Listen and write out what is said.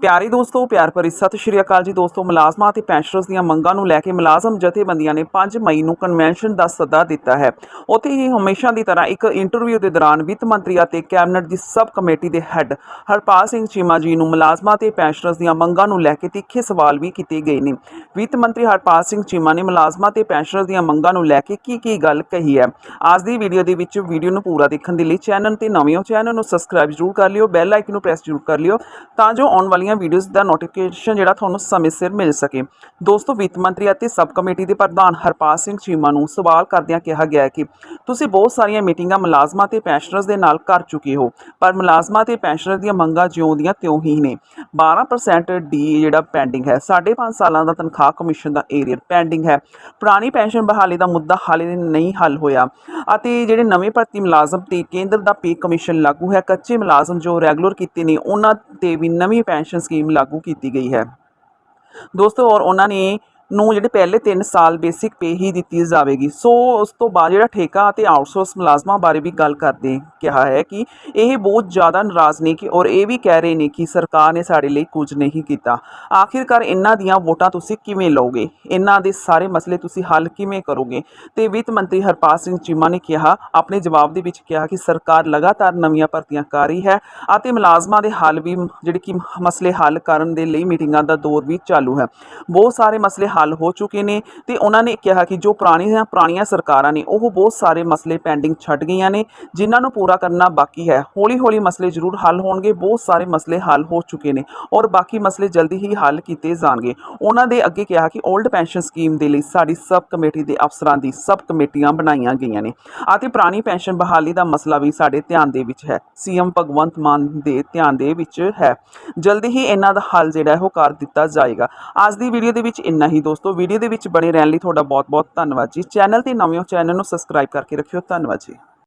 ਪਿਆਰੇ ਦੋਸਤੋ, ਪਿਆਰ ਭਰੀ ਸਤਿ ਸ਼੍ਰੀ ਅਕਾਲ ਜੀ ਦੋਸਤੋ। ਮੁਲਾਜ਼ਮਾਂ ਅਤੇ ਪੈਨਸ਼ਨਰਸ ਦੀਆਂ ਮੰਗਾਂ ਨੂੰ ਲੈ ਕੇ ਮੁਲਾਜ਼ਮ ਜਥੇਬੰਦੀਆਂ ਨੇ 5 ਮਈ ਨੂੰ ਕਨਵੈਨਸ਼ਨ ਦਾ ਸੱਦਾ ਦਿੱਤਾ ਹੈ। ਉੱਥੇ ਹੀ ਹਮੇਸ਼ਾ ਦੀ ਤਰ੍ਹਾਂ ਇੱਕ ਇੰਟਰਵਿਊ ਦੇ ਦੌਰਾਨ ਵਿੱਤ ਮੰਤਰੀ ਅਤੇ ਕੈਬਨਿਟ ਦੀ ਸਬ ਕਮੇਟੀ ਦੇ ਹੈੱਡ ਹਰਪਾਲ ਸਿੰਘ ਚੀਮਾ ਜੀ ਨੂੰ ਮੁਲਾਜ਼ਮਾਂ ਅਤੇ ਪੈਨਸ਼ਨਰਸ ਦੀਆਂ ਮੰਗਾਂ ਨੂੰ ਲੈ ਕੇ ਤਿੱਖੇ ਸਵਾਲ ਵੀ ਕੀਤੇ ਗਏ ਨੇ। ਵਿੱਤ ਮੰਤਰੀ ਹਰਪਾਲ ਸਿੰਘ ਚੀਮਾ ਨੇ ਮੁਲਾਜ਼ਮਾਂ ਅਤੇ ਪੈਨਸ਼ਨਰਸ ਦੀਆਂ ਮੰਗਾਂ ਨੂੰ ਲੈ ਕੇ ਕੀ ਕੀ ਗੱਲ ਕਹੀ ਹੈ। ਅੱਜ ਦੀ ਵੀਡੀਓ ਦੇ ਵਿੱਚ ਵੀਡੀਓ ਨੂੰ ਪੂਰਾ ਦੇਖਣ ਦੇ ਲਈ ਚੈਨਲ ਤੇ ਨਵੇਂ ਹੋ ਚੈਨਲ ਨੂੰ ਸਬਸਕ੍ਰਾਈਬ ਜ਼ਰੂਰ ਕਰ ਲਿਓ ਬੈਲ ਆਈਕਨ ਨੂੰ ਪ੍ਰੈਸ ਜ਼ਰੂਰ ਕਰ ਲਿਓ ਤਾਂ ਜੋ ਆਉਣ ਵਾਲੀ ਵਾਲੀਆਂ ਵੀਡੀਓਜ਼ ਦਾ ਨੋਟੀਫਿਕੇਸ਼ਨ ਜਿਹੜਾ ਤੁਹਾਨੂੰ ਸਮੇਂ ਸਿਰ ਮਿਲ ਸਕੇ। ਦੋਸਤੋ, ਵਿੱਤ ਮੰਤਰੀ ਅਤੇ ਸਬ ਕਮੇਟੀ ਦੇ ਪ੍ਰਧਾਨ ਹਰਪਾਲ ਸਿੰਘ ਚੀਮਾ ਨੂੰ ਸਵਾਲ ਕਰਦਿਆਂ ਕਿਹਾ ਗਿਆ ਕਿ ਤੁਸੀਂ ਬਹੁਤ ਸਾਰੀਆਂ ਮੀਟਿੰਗਾਂ ਮੁਲਾਜ਼ਮਾਂ ਤੇ ਪੈਨਸ਼ਨਰਸ ਦੇ ਨਾਲ ਕਰ ਚੁੱਕੇ ਹੋ, ਪਰ ਮੁਲਾਜ਼ਮਾਂ ਤੇ ਪੈਨਸ਼ਨਰ ਦੀਆਂ ਮੰਗਾਂ ਜਿਉਂਦੀਆਂ ਤਿਉਂ ਹੀ ਨੇ। 12% ਡੀ ਜਿਹੜਾ ਪੈਂਡਿੰਗ ਹੈ 5.5 ਸਾਲਾਂ ਦਾ ਤਨਖਾਹ ਕਮਿਸ਼ਨ ਦਾ ਏਰੀਅਰ ਪੈਂਡਿੰਗ ਹੈ। ਪੁਰਾਣੀ ਪੈਨਸ਼ਨ ਬਹਾਲੀ ਦਾ ਮੁੱਦਾ ਹਾਲੇ ਨਹੀਂ ਹੱਲ ਹੋਇਆ ਅਤੇ ਜਿਹੜੇ ਨਵੇਂ ਭਰਤੀ ਮੁਲਾਜ਼ਮ ਤੇ ਕੇਂਦਰ ਦਾ ਪੇ ਕਮਿਸ਼ਨ ਲਾਗੂ ਹੈ, ਕੱਚੇ ਮੁਲਾਜ਼ਮ ਜੋ ਰੈਗੂਲਰ ਕੀਤੇ ਨੇ, ਉਹਨਾਂ ਤੇ ਵੀ ਨਵੀਂ ਪੈਨਸ਼ਨ ਸਕੀਮ ਲਾਗੂ ਕੀਤੀ ਗਈ ਹੈ। ਦੋਸਤੋ ਔਰ ਉਹਨਾਂ ਨੇ ਨੂੰ ਜਿਹੜੇ ਪਹਿਲੇ 3 ਸਾਲ ਬੇਸਿਕ ਪੇ ਹੀ ਦਿੱਤੀ ਜਾਵੇਗੀ। ਸੋ ਉਸ ਤੋਂ ਬਾਅਦ ਜਿਹੜਾ ਠੇਕਾ ਅਤੇ ਆਊਟਸੋਰਸ ਮੁਲਾਜ਼ਮਾਂ ਬਾਰੇ ਵੀ ਗੱਲ ਕਰਦੇ ਕਿਹਾ ਹੈ ਕਿ ਇਹ ਬਹੁਤ ਜ਼ਿਆਦਾ ਨਾਰਾਜ਼ ਨੇ ਕਿ ਔਰ ਇਹ ਵੀ ਕਹਿ ਰਹੇ ਨੇ ਕਿ ਸਰਕਾਰ ਨੇ ਸਾਡੇ ਲਈ ਕੁਝ ਨਹੀਂ ਕੀਤਾ। ਆਖਿਰਕਾਰ ਇਹਨਾਂ ਦੀਆਂ ਵੋਟਾਂ ਤੁਸੀਂ ਕਿਵੇਂ ਲਓਗੇ? ਇਹਨਾਂ ਦੇ ਸਾਰੇ ਮਸਲੇ ਤੁਸੀਂ ਹੱਲ ਕਿਵੇਂ ਕਰੋਗੇ? ਤੇ ਵਿੱਤ ਮੰਤਰੀ ਹਰਪਾਲ ਸਿੰਘ ਚੀਮਾ ਨੇ ਕਿਹਾ, ਆਪਣੇ ਜਵਾਬ ਦੇ ਵਿੱਚ ਕਿਹਾ ਕਿ ਸਰਕਾਰ ਲਗਾਤਾਰ ਨਵੀਆਂ ਭਰਤੀਆਂ ਕਰ ਰਹੀ ਹੈ ਅਤੇ ਮੁਲਾਜ਼ਮਾਂ ਦੇ ਹੱਲ ਵੀ, ਜਿਹੜੇ ਕਿ ਮਸਲੇ ਹੱਲ ਕਰਨ ਦੇ ਲਈ ਮੀਟਿੰਗਾਂ ਦਾ ਦੌਰ ਵੀ ਚਾਲੂ ਹੈ। ਬਹੁਤ ਸਾਰੇ ਮਸਲੇ ਹੱਲ ਹੋ ਚੁੱਕੇ ਨੇ ਤੇ ਉਹਨਾਂ ਨੇ ਕਿਹਾ ਕਿ ਜੋ ਪੁਰਾਣੀਆਂ ਪੁਰਾਣੀਆਂ ਸਰਕਾਰਾਂ ਨੇ, ਉਹ ਬਹੁਤ ਸਾਰੇ ਮਸਲੇ ਪੈਂਡਿੰਗ ਛੱਡ ਗਈਆਂ ਨੇ, ਜਿਨ੍ਹਾਂ ਨੂੰ ਪੂਰਾ ਕਰਨਾ ਬਾਕੀ ਹੈ। ਹੌਲੀ ਹੌਲੀ ਮਸਲੇ ਜ਼ਰੂਰ ਹੱਲ ਹੋਣਗੇ, ਬਹੁਤ ਸਾਰੇ ਮਸਲੇ ਹੱਲ ਹੋ ਚੁੱਕੇ ਨੇ ਔਰ ਬਾਕੀ ਮਸਲੇ ਜਲਦੀ ਹੀ ਹੱਲ ਕੀਤੇ ਜਾਣਗੇ। ਉਹਨਾਂ ਦੇ ਅੱਗੇ ਕਿਹਾ ਕਿ 올ਡ ਪੈਨਸ਼ਨ ਸਕੀਮ ਦੇ ਲਈ ਸਾਡੀ ਸਬ ਕਮੇਟੀ ਦੇ ਅਫਸਰਾਂ ਦੀ ਸਬ ਕਮੇਟੀਆਂ ਬਣਾਈਆਂ ਗਈਆਂ ਨੇ ਅਤੇ ਪੁਰਾਣੀ ਪੈਨਸ਼ਨ ਬਹਾਲੀ ਦਾ ਮਸਲਾ ਵੀ ਸਾਡੇ ਧਿਆਨ ਦੇ ਵਿੱਚ ਹੈ। ਸੀਐਮ ਭਗਵੰਤ ਮਾਨ ਦੇ ਧਿਆਨ ਦੇ ਵਿੱਚ ਹੈ। ਜਲਦੀ ਹੀ ਇਹਨਾਂ ਦਾ ਹੱਲ ਜਿਹੜਾ ਹੈ, ਉਹ ਕਰ ਦਿੱਤਾ ਜਾਏਗਾ। ਅੱਜ ਦੀ ਵੀਡੀਓ ਦੇ ਵਿੱਚ ਇੰਨਾ ਹੀ। ਦੋਸਤੋ, ਵੀਡੀਓ ਦੇ ਵਿੱਚ ਬਣੇ ਰਹਿਣ ਲਈ ਤੁਹਾਡਾ ਬਹੁਤ ਬਹੁਤ ਧੰਨਵਾਦ ਜੀ। ਚੈਨਲ ਤੇ ਨਵੇਂ ਹੋ, ਚੈਨਲ ਨੂੰ ਸਬਸਕ੍ਰਾਈਬ ਕਰਕੇ ਰੱਖਿਓ। ਧੰਨਵਾਦ ਜੀ।